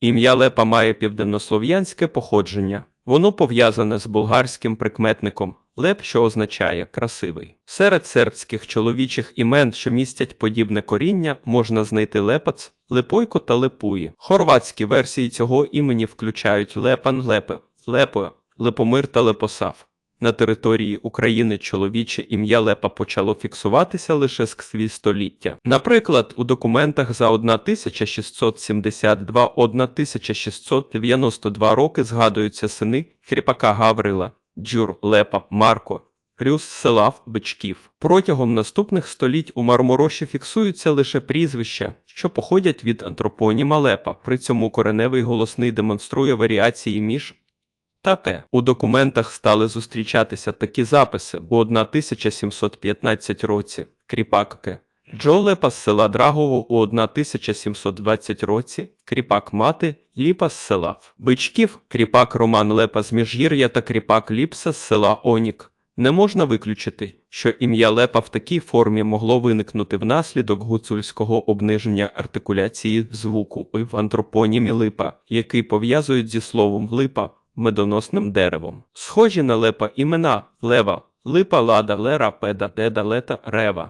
Ім'я Лепа має південнослов'янське походження. Воно пов'язане з болгарським прикметником леп, що означає красивий. Серед сербських чоловічих імен, що містять подібне коріння, можна знайти лепац, лепойко та лепуї. Хорватські версії цього імені включають лепан, лепе, лепо, лепомир та лепосав. На території України чоловіче ім'я Лепа почало фіксуватися лише з ксві століття. Наприклад, у документах за 1672-1692 роки згадуються сини Хріпака Гаврила, Джур, Лепа, Марко, Рюс, Селав, Бичків. Протягом наступних століть у Мармороші фіксуються лише прізвища, що походять від антропоніма Лепа. При цьому кореневий голосний демонструє варіації між та. У документах стали зустрічатися такі записи у 1715 році Кріпакке. Джо Лепа з села Драгово у 1720 році, Кріпак Мати, Ліпа з села Бичків, Кріпак Роман Лепа з Міжгір'я та Кріпак Ліпса з села Онік. Не можна виключити, що ім'я Лепа в такій формі могло виникнути внаслідок гуцульського обниження артикуляції звуку в антропонімі липа, який пов'язують зі словом липа медоносним деревом. Схожі на лепа імена лева, липа, лада, лера, педа, деда, лета, рева.